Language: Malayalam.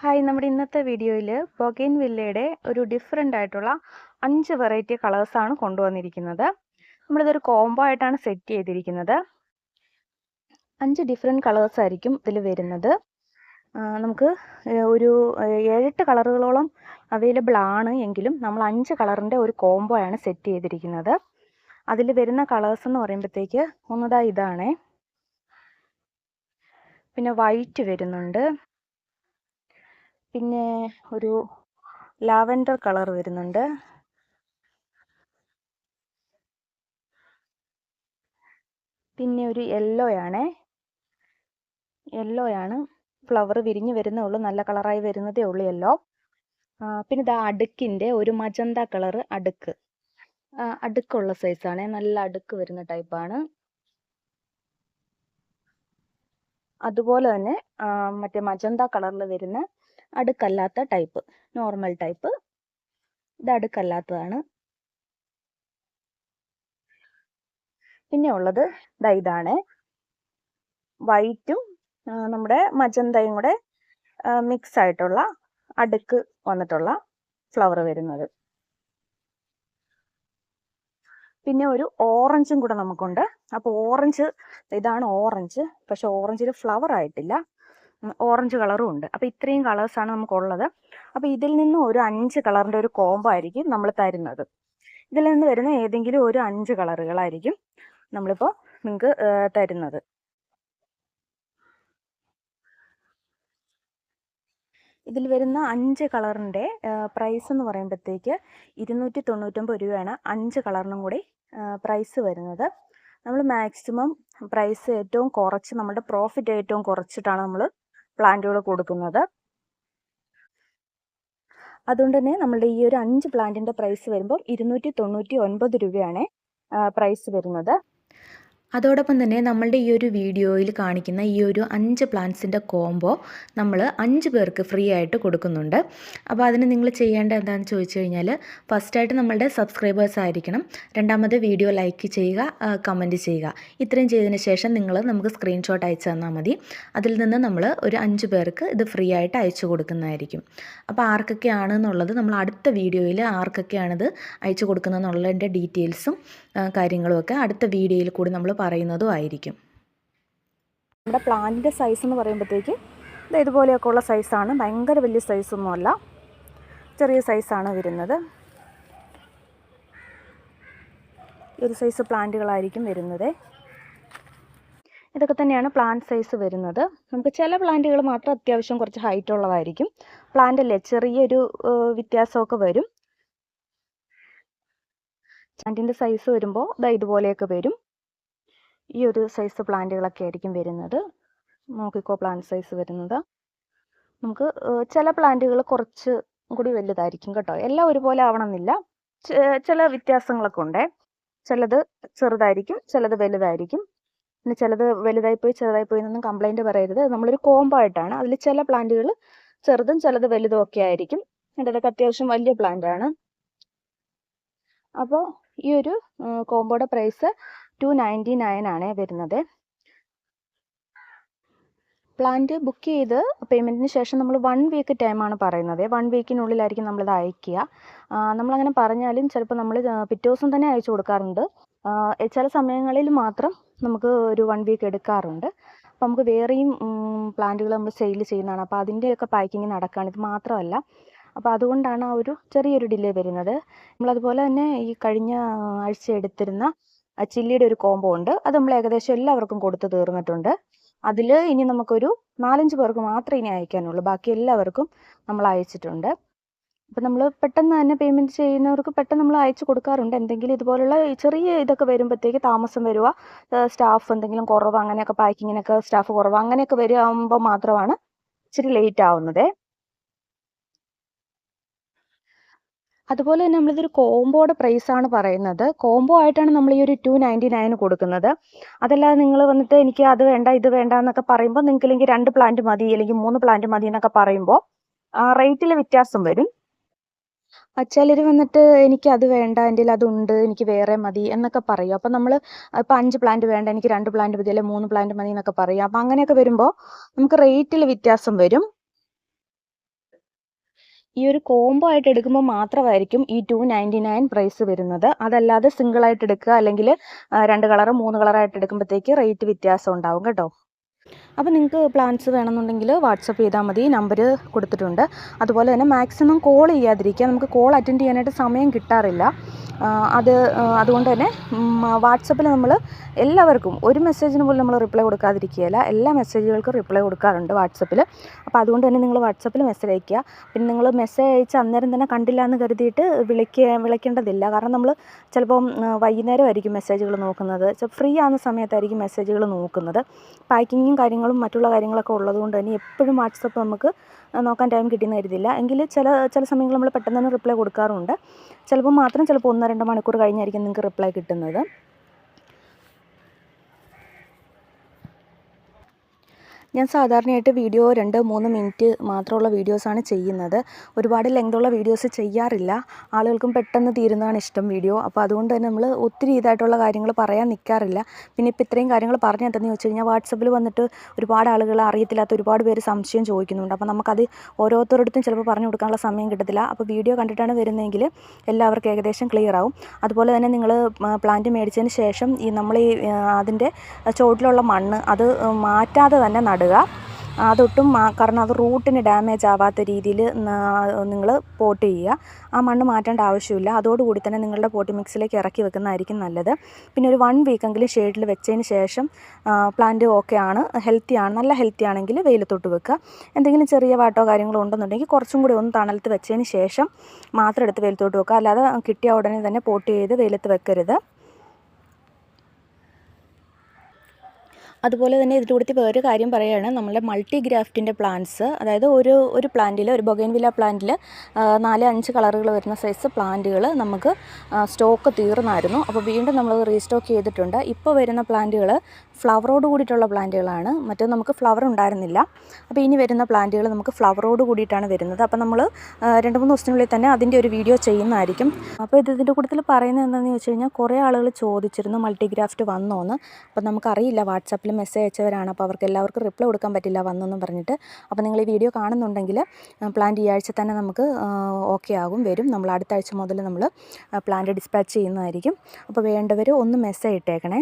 ഹായ് നമ്മുടെ ഇന്നത്തെ വീഡിയോയിൽ ബൊഗൈൻ വില്ലയുടെ ഒരു ഡിഫറെന്റ് ആയിട്ടുള്ള അഞ്ച് വെറൈറ്റി കളേഴ്സാണ് കൊണ്ടുവന്നിരിക്കുന്നത്. നമ്മളിതൊരു കോംബോ ആയിട്ടാണ് സെറ്റ് ചെയ്തിരിക്കുന്നത്. അഞ്ച് ഡിഫറെന്റ് കളേഴ്സ് ആയിരിക്കും ഇതിൽ വരുന്നത്. നമുക്ക് ഒരു ഏഴെട്ട് കളറുകളോളം അവൈലബിൾ ആണ് എങ്കിലും നമ്മൾ അഞ്ച് കളറിന്റെ ഒരു കോംബോ ആണ് സെറ്റ് ചെയ്തിരിക്കുന്നത്. അതിൽ വരുന്ന കളേഴ്സ് എന്ന് പറയുമ്പോഴത്തേക്ക് ഒന്നതാ ഇതാണ്. പിന്നെ വൈറ്റ് വരുന്നുണ്ട്. പിന്നെ ഒരു ലാവൻഡർ കളർ വരുന്നുണ്ട്. പിന്നെ ഒരു യെല്ലോ ആണേ. യെല്ലോ ആണ്. ഫ്ലവർ വിരിഞ്ഞു വരുന്നേ ഉള്ളൂ. നല്ല കളറായി വരുന്നതേ ഉള്ളൂ യെല്ലോ പിന്നെ ഇതാ അടുക്കിന്റെ ഒരു മജന്ത കളർ അടുക്ക്. അടുക്കുള്ള സൈസാണ് നല്ല അടുക്ക് വരുന്ന ടൈപ്പാണ് അതുപോലെ തന്നെ മറ്റേ മജന്ത കളറിൽ വരുന്ന അടുക്കല്ലാത്ത ടൈപ്പ് നോർമൽ ടൈപ്പ് ഇത് അടുക്കല്ലാത്തതാണ്. പിന്നെ ഉള്ളത് ദാ ഇതാണ്. വൈറ്റും നമ്മുടെ മജന്തയും കൂടെ മിക്സ് ആയിട്ടുള്ള അടുക്ക് വന്നിട്ടുള്ള ഫ്ലവർ വരുന്നത്. പിന്നെ ഒരു ഓറഞ്ചും കൂടെ നമുക്കുണ്ട്. അപ്പോൾ ഓറഞ്ച് ഇതാണ് ഓറഞ്ച് പക്ഷെ ഓറഞ്ചിൽ ഫ്ലവർ ആയിട്ടില്ല. ഓറഞ്ച് കളറും ഉണ്ട്. അപ്പോൾ ഇത്രയും കളേഴ്സാണ് നമുക്കുള്ളത്. അപ്പോൾ ഇതിൽ നിന്ന് ഒരു അഞ്ച് കളറിന്റെ ഒരു കോംബോ ആയിരിക്കും നമ്മൾ തരുന്നത്. ഇതിൽ നിന്ന് വരുന്ന ഏതെങ്കിലും ഒരു അഞ്ച് കളറുകളായിരിക്കും നമ്മളിപ്പോൾ നിങ്ങൾക്ക് തരുന്നത്. ഇതിൽ വരുന്ന അഞ്ച് കളറിന്റെ പ്രൈസ് എന്ന് പറയുമ്പോഴത്തേക്ക് ഇരുന്നൂറ്റി തൊണ്ണൂറ്റൊമ്പത് രൂപയാണ് അഞ്ച് കളറിനും കൂടി പ്രൈസ് വരുന്നത്. നമ്മൾ മാക്സിമം പ്രൈസ് ഏറ്റവും കുറച്ച് നമ്മുടെ പ്രോഫിറ്റ് ഏറ്റവും കുറച്ചിട്ടാണ് നമ്മൾ പ്ലാന്റുകൾ കൊടുക്കുന്നത്. അതുകൊണ്ട് തന്നെ നമ്മളുടെ ഈ ഒരു അഞ്ച് പ്ലാന്റിന്റെ പ്രൈസ് വരുമ്പോൾ ഇരുന്നൂറ്റി തൊണ്ണൂറ്റി ഒൻപത് രൂപയാണ് പ്രൈസ് വരുന്നത്. അതോടൊപ്പം തന്നെ നമ്മളുടെ ഈ ഒരു വീഡിയോയിൽ കാണിക്കുന്ന ഈ ഒരു അഞ്ച് പ്ലാന്റ്സിന്റെ കോംബോ നമ്മൾ അഞ്ച് പേർക്ക് ഫ്രീ ആയിട്ട് കൊടുക്കുന്നുണ്ട്. അപ്പോൾ അതിന് നിങ്ങൾ ചെയ്യേണ്ട എന്താണെന്ന് ചോദിച്ചു കഴിഞ്ഞാൽ ഫസ്റ്റായിട്ട് നമ്മളുടെ സബ്സ്ക്രൈബേഴ്സ് ആയിരിക്കണം. രണ്ടാമത് വീഡിയോ ലൈക്ക് ചെയ്യുക കമന്റ് ചെയ്യുക. ഇത്രയും ചെയ്തതിന് ശേഷം നിങ്ങൾ നമുക്ക് സ്ക്രീൻഷോട്ട് അയച്ചു തന്നാൽ മതി. അതിൽ നിന്ന് നമ്മൾ ഒരു അഞ്ച് പേർക്ക് ഇത് ഫ്രീ ആയിട്ട് അയച്ചു കൊടുക്കുന്നതായിരിക്കും. അപ്പോൾ ആർക്കൊക്കെയാണ് എന്നുള്ളത് നമ്മൾ അടുത്ത വീഡിയോയിൽ ആർക്കൊക്കെയാണിത് അയച്ചു കൊടുക്കുന്നതെന്നുള്ളതിന്റെ ഡീറ്റെയിൽസും കാര്യങ്ങളുമൊക്കെ അടുത്ത വീഡിയോയിൽ കൂടി നമ്മൾ പറയുന്നതും ആയിരിക്കും. നമ്മുടെ പ്ലാന്റിന്റെ സൈസ് എന്ന് പറയുമ്പോഴത്തേക്ക് ഇത് ഇതുപോലെയൊക്കെ ഉള്ള സൈസാണ് ഭയങ്കര വലിയ സൈസൊന്നുമല്ല ചെറിയ സൈസാണ് വരുന്നത്. ഒരു സൈസ് പ്ലാന്റുകളായിരിക്കും വരുന്നത്. ഇതൊക്കെ തന്നെയാണ് പ്ലാന്റ് സൈസ് വരുന്നത്. നമുക്ക് ചില പ്ലാന്റുകൾ മാത്രം അത്യാവശ്യം കുറച്ച് ഹൈറ്റ് ഉള്ളതായിരിക്കും. പ്ലാന്റ് അല്ലേ? ചെറിയൊരു വ്യത്യാസമൊക്കെ വരും. പ്ലാന്റിന്റെ സൈസ് വരുമ്പോൾ ഇതാ ഇതുപോലെയൊക്കെ വരും. ഈ ഒരു സൈസ് പ്ലാന്റുകളൊക്കെ ആയിരിക്കും വരുന്നത്. നോക്കിക്കോ പ്ലാന്റ് സൈസ് വരുന്നത്. നമുക്ക് ചില പ്ലാന്റുകൾ കുറച്ച് കൂടി വലുതായിരിക്കും കേട്ടോ. എല്ലാം ഒരുപോലെ ആവണമെന്നില്ല. ചില വ്യത്യാസങ്ങളൊക്കെ ഉണ്ട്. ചിലത് ചെറുതായിരിക്കും ചിലത് വലുതായിരിക്കും. പിന്നെ ചിലത് വലുതായി പോയി ചെറുതായി പോയി എന്നൊന്നും കംപ്ലൈന്റ് പറയരുത്. നമ്മളൊരു കോംബോ ആയിട്ടാണ്. അതിൽ ചില പ്ലാന്റുകൾ ചെറുതും ചിലത് വലുതും ഒക്കെ ആയിരിക്കും. ഇതൊക്കെ അത്യാവശ്യം വലിയ പ്ലാന്റ് ആണ്. അപ്പോൾ ഈ ഒരു കോംബോയുടെ പ്രൈസ് ടു നയന്റി നയൻ ആണ് വരുന്നത്. പ്ലാന്റ് ബുക്ക് ചെയ്ത് പേയ്മെന്റിന് ശേഷം നമ്മൾ വൺ വീക്ക് ടൈമാണ് പറയുന്നത്. വൺ വീക്കിനുള്ളിലായിരിക്കും നമ്മളിത് അയക്കുക. നമ്മളങ്ങനെ പറഞ്ഞാലും ചിലപ്പോൾ നമ്മൾ പിറ്റേ ദിവസം തന്നെ അയച്ചു കൊടുക്കാറുണ്ട്. ചില സമയങ്ങളിൽ മാത്രം നമുക്ക് ഒരു വൺ വീക്ക് എടുക്കാറുണ്ട്. അപ്പോൾ നമുക്ക് വേറെയും പ്ലാന്റുകൾ നമ്മൾ സെയിൽ ചെയ്യുന്നതാണ്. അപ്പോൾ അതിന്റെയൊക്കെ പാക്കിങ് നടക്കുകയാണ് ഇത് മാത്രമല്ല. അപ്പോൾ അതുകൊണ്ടാണ് ആ ഒരു ചെറിയൊരു ഡിലേ വരുന്നത്. നമ്മളതുപോലെ തന്നെ ഈ കഴിഞ്ഞ ആഴ്ച എടുത്തിരുന്ന ചില്ലിയുടെ ഒരു കോംബോ ഉണ്ട്. അത് നമ്മൾ ഏകദേശം എല്ലാവർക്കും കൊടുത്തു തീർന്നിട്ടുണ്ട്. അതിൽ ഇനി നമുക്കൊരു നാലഞ്ച് പേർക്ക് മാത്രമേ ഇനി അയക്കാനുള്ളൂ. ബാക്കി എല്ലാവർക്കും നമ്മൾ അയച്ചിട്ടുണ്ട്. അപ്പം നമ്മൾ പെട്ടെന്ന് തന്നെ പേയ്മെന്റ് ചെയ്യുന്നവർക്ക് പെട്ടെന്ന് നമ്മൾ അയച്ചു കൊടുക്കാറുണ്ട്. എന്തെങ്കിലും ഇതുപോലുള്ള ചെറിയ ഇതൊക്കെ വരുമ്പോഴത്തേക്ക് താമസം വരിക സ്റ്റാഫ് എന്തെങ്കിലും കുറവ് അങ്ങനെയൊക്കെ പാക്കിങ്ങിനൊക്കെ സ്റ്റാഫ് കുറവ് അങ്ങനെയൊക്കെ വരുമ്പോൾ മാത്രമാണ് ഇച്ചിരി ലേറ്റ് ആവുന്നത്. അതുപോലെ തന്നെ നമ്മളിതൊരു കോംബോയുടെ ആണ് പറയുന്നത്. കോംബോ ആയിട്ടാണ് നമ്മൾ ഈ ഒരു ടു നയന്റി നയൻ കൊടുക്കുന്നത്. അതല്ലാതെ നിങ്ങൾ വന്നിട്ട് എനിക്ക് അത് വേണ്ട ഇത് വേണ്ട എന്നൊക്കെ പറയുമ്പോൾ നിങ്ങൾക്ക് അല്ലെങ്കിൽ രണ്ട് പ്ലാന്റ് മതി അല്ലെങ്കിൽ മൂന്ന് പ്ലാന്റ് മതി എന്നൊക്കെ പറയുമ്പോൾ റേറ്റിൽ വ്യത്യാസം വരും. ചിലർ വന്നിട്ട് എനിക്ക് അത് വേണ്ട എന്റെ അതുണ്ട് എനിക്ക് വേറെ മതി എന്നൊക്കെ പറയും. അപ്പം നമ്മൾ ഇപ്പം അഞ്ച് പ്ലാന്റ് വേണ്ട എനിക്ക് രണ്ട് പ്ലാന്റ് മതി അല്ലെങ്കിൽ മൂന്ന് പ്ലാന്റ് മതി എന്നൊക്കെ പറയും. അപ്പം അങ്ങനെയൊക്കെ വരുമ്പോൾ നമുക്ക് റേറ്റിൽ വ്യത്യാസം വരും. ഈ ഒരു കോംബോ ആയിട്ട് എടുക്കുമ്പോൾ മാത്രമായിരിക്കും ഈ ടു നയന്റി നയൻ പ്രൈസ് വരുന്നത്. അതല്ലാതെ സിംഗിളായിട്ട് എടുക്കുക അല്ലെങ്കിൽ രണ്ട് കളറ് മൂന്ന് കളറായിട്ട് എടുക്കുമ്പോഴത്തേക്ക് റേറ്റ് വ്യത്യാസം ഉണ്ടാവും കേട്ടോ. അപ്പോൾ നിങ്ങൾക്ക് പ്ലാൻസ് വേണമെന്നുണ്ടെങ്കിൽ വാട്സപ്പ് ചെയ്താൽ മതി. നമ്പർ കൊടുത്തിട്ടുണ്ട്. അതുപോലെ തന്നെ മാക്സിമം കോൾ ചെയ്യാതിരിക്കുക. നമുക്ക് കോൾ അറ്റൻഡ് ചെയ്യാനായിട്ട് സമയം കിട്ടാറില്ല. അത് അതുകൊണ്ട് തന്നെ വാട്സപ്പിൽ നമ്മൾ എല്ലാവർക്കും ഒരു മെസ്സേജിന് പോലും നമ്മൾ റിപ്ലൈ കൊടുക്കാതിരിക്കുകയില്ല. എല്ലാ മെസ്സേജുകൾക്കും റിപ്ലൈ കൊടുക്കാറുണ്ട് വാട്സപ്പിൽ അപ്പോൾ അതുകൊണ്ട് തന്നെ നിങ്ങൾ വാട്സപ്പിൽ മെസ്സേജ് അയയ്ക്കുക. പിന്നെ നിങ്ങൾ മെസ്സേജ് അയച്ച് അന്നേരം തന്നെ കണ്ടില്ല എന്ന് കരുതിയിട്ട് വിളിക്കുക വിളിക്കേണ്ടതില്ല. കാരണം നമ്മൾ ചിലപ്പം വൈകുന്നേരമായിരിക്കും മെസ്സേജുകൾ നോക്കുന്നത്. ഫ്രീ ആകുന്ന സമയത്തായിരിക്കും മെസ്സേജുകൾ നോക്കുന്നത്. പാക്കിങ്ങും കാര്യങ്ങളും മറ്റുള്ള കാര്യങ്ങളൊക്കെ ഉള്ളതുകൊണ്ട് തന്നെ എപ്പോഴും വാട്സപ്പ് നമുക്ക് നോക്കാൻ ടൈം കിട്ടിയെന്ന് കരുതില്ല. എങ്കിൽ ചില ചില സമയങ്ങളിൽ നമ്മൾ പെട്ടെന്ന് തന്നെ റിപ്ലൈ കൊടുക്കാറുണ്ട്. ചിലപ്പോൾ മാത്രം ചിലപ്പോൾ ഒന്നോ രണ്ടോ മണിക്കൂർ കഴിഞ്ഞായിരിക്കും നിങ്ങൾക്ക് റിപ്ലൈ കിട്ടുന്നത്. ഞാൻ സാധാരണയായിട്ട് വീഡിയോ രണ്ട് മൂന്ന് മിനിറ്റ് മാത്രമുള്ള വീഡിയോസാണ് ചെയ്യുന്നത്. ഒരുപാട് ലെങ്തുള്ള വീഡിയോസ് ചെയ്യാറില്ല. ആളുകൾക്കും പെട്ടെന്ന് തീരുന്നതാണ് ഇഷ്ടം വീഡിയോ. അപ്പോൾ അതുകൊണ്ട് തന്നെ നമ്മൾ ഒത്തിരി ഇതായിട്ടുള്ള കാര്യങ്ങൾ പറയാൻ നിൽക്കാറില്ല പിന്നെ ഇപ്പോൾ ഇത്രയും കാര്യങ്ങൾ പറഞ്ഞു എന്തെന്ന് വെച്ച് കഴിഞ്ഞാൽ വാട്സപ്പിൽ വന്നിട്ട് ഒരുപാട് ആളുകൾ അറിയത്തില്ലാത്ത ഒരുപാട് പേര് സംശയം ചോദിക്കുന്നുണ്ട്. അപ്പോൾ നമുക്കത് ഓരോരുത്തരടുത്തും ചിലപ്പോൾ പറഞ്ഞു കൊടുക്കാനുള്ള സമയം കിട്ടത്തില്ല. അപ്പോൾ വീഡിയോ കണ്ടിട്ടാണ് വരുന്നതെങ്കിൽ എല്ലാവർക്കും ഏകദേശം ക്ലിയർ ആവും. അതുപോലെ തന്നെ നിങ്ങൾ പ്ലാന്റ് മേടിച്ചതിന് ശേഷം ഈ നമ്മൾ ഈ അതിന്റെ ചോട്ടിലുള്ള മണ്ണ് അത് മാറ്റാതെ തന്നെ അതൊട്ടും കാരണം അത് റൂട്ടിന് ഡാമേജ് ആവാത്ത രീതിയിൽ നിങ്ങൾ പോട്ട് ചെയ്യുക. ആ മണ്ണ് മാറ്റേണ്ട ആവശ്യമില്ല. അതോടുകൂടി തന്നെ നിങ്ങളുടെ പോട്ടി മിക്സിലേക്ക് ഇറക്കി വെക്കുന്നതായിരിക്കും നല്ലത്. പിന്നെ ഒരു വൺ വീക്കെങ്കിലും ഷെയ്ഡിൽ വെച്ചതിന് ശേഷം പ്ലാന്റ് ഓക്കെ ആണ് ഹെൽത്തി ആണ് നല്ല ഹെൽത്തി ആണെങ്കിൽ വെയിലത്തോട്ട് വെക്കുക. എന്തെങ്കിലും ചെറിയ വാട്ടോ കാര്യങ്ങളോ ഉണ്ടെന്നുണ്ടെങ്കിൽ കുറച്ചും കൂടി ഒന്ന് തണലത്ത് വെച്ചതിന് ശേഷം മാത്രം എടുത്ത് വെയിലത്തോട്ട് വെക്കുക. അല്ലാതെ കിട്ടിയ ഉടനെ തന്നെ പോട്ട് ചെയ്ത് വെയിലത്ത് വെക്കരുത്. അതുപോലെ തന്നെ ഇതിന്റെ കൂടുതൽ വേറൊരു കാര്യം പറയുകയാണ്. നമ്മളുടെ മൾട്ടി ഗ്രാഫ്റ്റിന്റെ പ്ലാന്റ്സ് അതായത് ഒരു ഒരു പ്ലാന്റിൽ ഒരു ബൊഗൈൻവില്ല പ്ലാന്റിൽ നാല് അഞ്ച് കളറുകൾ വരുന്ന സൈസ് പ്ലാന്റുകൾ നമുക്ക് സ്റ്റോക്ക് തീർന്നായിരുന്നു. അപ്പോൾ വീണ്ടും നമ്മൾ റീസ്റ്റോക്ക് ചെയ്തിട്ടുണ്ട്. ഇപ്പോൾ വരുന്ന പ്ലാന്റുകൾ ഫ്ലവറോട് കൂടിയിട്ടുള്ള പ്ലാന്റുകളാണ്. മറ്റേ നമുക്ക് ഫ്ലവർ ഉണ്ടായിരുന്നില്ല. അപ്പോൾ ഇനി വരുന്ന പ്ലാന്റുകൾ നമുക്ക് ഫ്ലവറോട് കൂടിയിട്ടാണ് വരുന്നത്. അപ്പോൾ നമ്മൾ രണ്ട് മൂന്ന് ദിവസത്തിനുള്ളിൽ തന്നെ അതിന്റെ ഒരു വീഡിയോ ചെയ്യുന്നതായിരിക്കും. അപ്പോൾ ഇത് ഇതിന്റെ കൂട്ടത്തിൽ പറയുന്നത് എന്താണെന്ന് ചോദിച്ചു കഴിഞ്ഞാൽ കുറേ ആളുകൾ ചോദിച്ചിരുന്നു മൾട്ടിഗ്രാഫ്റ്റ് വന്നോന്ന്. അപ്പോൾ നമുക്കറിയില്ല വാട്സാപ്പിൽ മെസ്സേജ് അയച്ചവരാണ്. അപ്പോൾ അവർക്ക് എല്ലാവർക്കും റിപ്ലൈ കൊടുക്കാൻ പറ്റില്ല വന്നെന്നും പറഞ്ഞിട്ട്. അപ്പോൾ നിങ്ങൾ ഈ വീഡിയോ കാണുന്നുണ്ടെങ്കിൽ പ്ലാന്റ് ഈ ആഴ്ച തന്നെ നമുക്ക് ഓക്കെ ആകും വരും. നമ്മൾ അടുത്ത ആഴ്ച മുതൽ നമ്മൾ പ്ലാന്റ് ഡിസ്പാച്ച് ചെയ്യുന്നതായിരിക്കും. അപ്പോൾ വേണ്ടവർ ഒന്ന് മെസ്സേജ് ഇട്ടേക്കണേ.